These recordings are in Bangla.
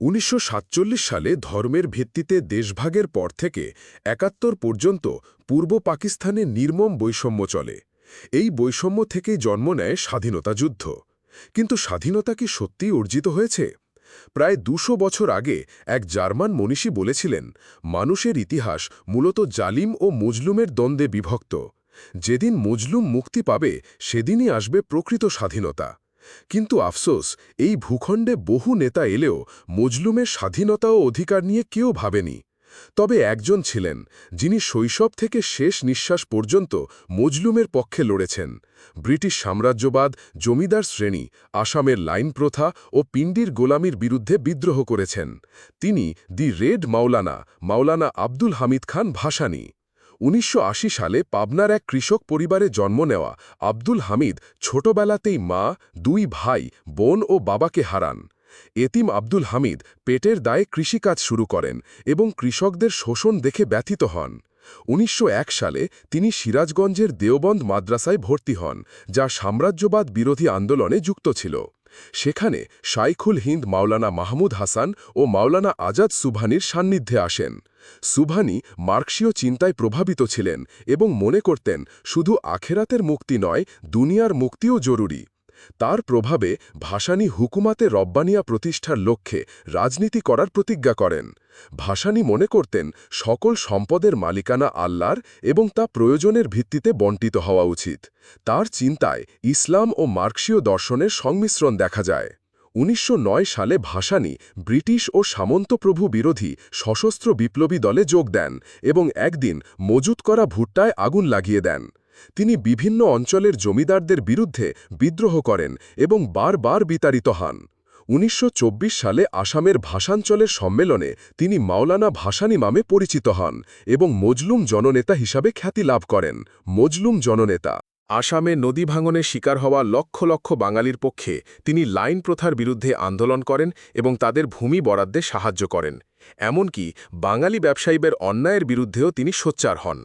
উনিশশো সাতচল্লিশ সালে ধর্মের ভিত্তিতে দেশভাগের পর থেকে একাত্তর পর্যন্ত পূর্ব পাকিস্তানে নির্মম বৈষম্য চলে। এই বৈষম্য থেকেই জন্ম নেয় স্বাধীনতা যুদ্ধ। কিন্তু স্বাধীনতা কি সত্যিই অর্জিত হয়েছে? প্রায় দুশো বছর আগে এক জার্মান মনীষী বলেছিলেন, মানুষের ইতিহাস মূলত জালিম ও মজলুমের দ্বন্দ্বে বিভক্ত। যেদিন মজলুম মুক্তি পাবে, সেদিনই আসবে প্রকৃত স্বাধীনতা। কিন্তু আফসোস, এই ভূখণ্ডে বহু নেতা এলেও মজলুমের স্বাধীনতা ও অধিকার নিয়ে কেউ ভাবেনি। তবে একজন ছিলেন, যিনি শৈশব থেকে শেষ নিঃশ্বাস পর্যন্ত মজলুমের পক্ষে লড়েছেন। ব্রিটিশ সাম্রাজ্যবাদ, জমিদার শ্রেণি, আসামের লাইন প্রথা ও পিণ্ডির গোলামির বিরুদ্ধে বিদ্রোহ করেছেন। তিনি দি রেড মাওলানা মাওলানা আব্দুল হামিদ খান ভাসানী। উনিশশো আশি সালে পাবনার এক কৃষক পরিবারে জন্ম নেওয়া আব্দুল হামিদ ছোটবেলাতেই মা, দুই ভাই, বোন ও বাবাকে হারান। এতিম আব্দুল হামিদ পেটের দায়ে কৃষিকাজ শুরু করেন এবং কৃষকদের শোষণ দেখে ব্যথিত হন। উনিশশো এক সালে তিনি সিরাজগঞ্জের দেওবন্দ মাদ্রাসায় ভর্তি হন, যা সাম্রাজ্যবাদ বিরোধী আন্দোলনে যুক্ত ছিল। সেখানে শাইখুল হিন্দ মাওলানা মাহমুদ হাসান ও মাওলানা আজাদ সুভানির সান্নিধ্যে আসেন। সুভানি মার্কসীয় চিন্তায় প্রভাবিত ছিলেন এবং মনে করতেন, শুধু আখেরাতের মুক্তি নয়, দুনিয়ার মুক্তিও জরুরি। তার প্রভাবে ভাসানী হুকুমাতে রব্বানিয়া প্রতিষ্ঠার লক্ষ্যে রাজনীতি করার প্রতিজ্ঞা করেন। ভাসানী মনে করতেন সকল সম্পদের মালিকানা আল্লাহর এবং তা প্রয়োজনের ভিত্তিতে বন্টিত হওয়া উচিত। তার চিন্তায় ইসলাম ও মার্কসীয় দর্শনের সংমিশ্রণ দেখা যায়। উনিশশো নয় সালে ভাসানী ব্রিটিশ ও সামন্তপ্রভু বিরোধী সশস্ত্র বিপ্লবী দলে যোগ দেন এবং একদিন মজুত করা ভুট্টায় আগুন লাগিয়ে দেন। তিনি বিভিন্ন অঞ্চলের জমিদারদের বিরুদ্ধে বিদ্রোহ করেন এবং বারবার বিতাড়িত হন। উনিশশো চব্বিশ সালে আসামের ভাষাঞ্চলের সম্মেলনে তিনি মাওলানা ভাসানী নামে পরিচিত হন এবং মজলুম জননেতা হিসাবে খ্যাতি লাভ করেন। মজলুম জননেতা। আসামে নদী ভাঙনের শিকার হওয়া লক্ষ লক্ষ বাঙালির পক্ষে তিনি লাইন প্রথার বিরুদ্ধে আন্দোলন করেন এবং তাদের ভূমি বরাদ্দে সাহায্য করেন। এমনকি বাঙালি ব্যবসায়ীদের অন্যায়ের বিরুদ্ধেও তিনি সোচ্চার হন।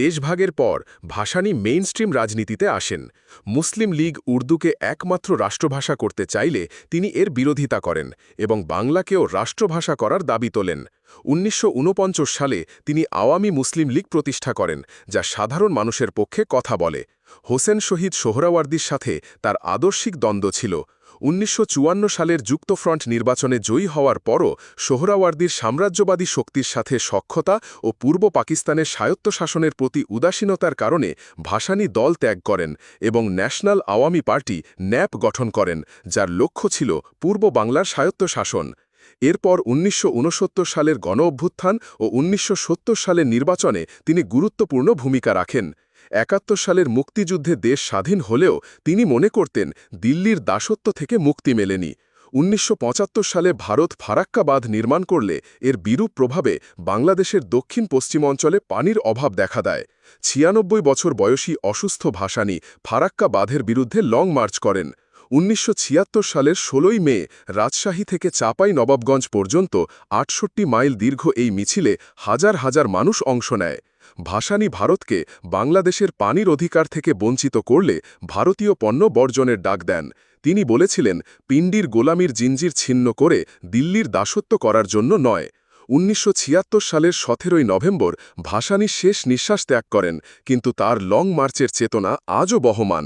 দেশভাগের পর ভাসানী মেইনস্ট্রিম রাজনীতিতে আসেন। মুসলিম লীগ উর্দুকে একমাত্র রাষ্ট্রভাষা করতে চাইলে তিনি এর বিরোধিতা করেন এবং বাংলাকেও রাষ্ট্রভাষা করার দাবি তোলেন। উনিশশো ঊনপঞ্চাশ সালে তিনি আওয়ামী মুসলিম লীগ প্রতিষ্ঠা করেন, যা সাধারণ মানুষের পক্ষে কথা বলে। হোসেন শহীদ সোহরাওয়ার্দির সাথে তার আদর্শিক দ্বন্দ্ব ছিল। উনিশশো চুয়ান্ন সালের যুক্তফ্রন্ট নির্বাচনে জয়ী হওয়ার পরও সোহরাওয়ার্দির সাম্রাজ্যবাদী শক্তির সাথে সক্ষতা ও পূর্ব পাকিস্তানের স্বায়ত্তশাসনের প্রতি উদাসীনতার কারণে ভাসানী দল ত্যাগ করেন এবং ন্যাশনাল আওয়ামী পার্টি ন্যাপ গঠন করেন, যার লক্ষ্য ছিল পূর্ব বাংলার স্বায়ত্তশাসন। এরপর উনিশশো উনসত্তর সালের গণ অভ্যুত্থান ও উনিশশো সত্তর সালের নির্বাচনে তিনি গুরুত্বপূর্ণ ভূমিকা রাখেন। একাত্তর সালের মুক্তিযুদ্ধে দেশ স্বাধীন হলেও তিনি মনে করতেন দিল্লির দাসত্ব থেকে মুক্তি মেলেনি। উনিশশো পঁচাত্তর সালে ভারত ফারাক্কা বাঁধ নির্মাণ করলে এর বিরূপ প্রভাবে বাংলাদেশের দক্ষিণ পশ্চিম অঞ্চলে পানির অভাব দেখা দেয়। ছিয়ানব্বই বছর বয়সী অসুস্থ ভাসানী ফারাক্কা বাঁধের বিরুদ্ধে লং মার্চ করেন। উনিশশো ছিয়াত্তর সালের ১৬ই মে রাজশাহী থেকে চাপাই নবাবগঞ্জ পর্যন্ত আটষট্টি মাইল দীর্ঘ এই মিছিলে হাজার হাজার মানুষ অংশ নেয়। ভাসানী ভারতকে বাংলাদেশের পানির অধিকার থেকে বঞ্চিত করলে ভারতীয় পণ্য বর্জনের ডাক দেন। তিনি বলেছিলেন, পিণ্ডির গোলামির জিঞ্জির ছিন্ন করে দিল্লির দাসত্ব করার জন্য নয়। উনিশশো সালের সতেরোই নভেম্বর ভাসানী শেষ নিঃশ্বাস ত্যাগ করেন, কিন্তু তার লং মার্চের চেতনা আজও বহমান।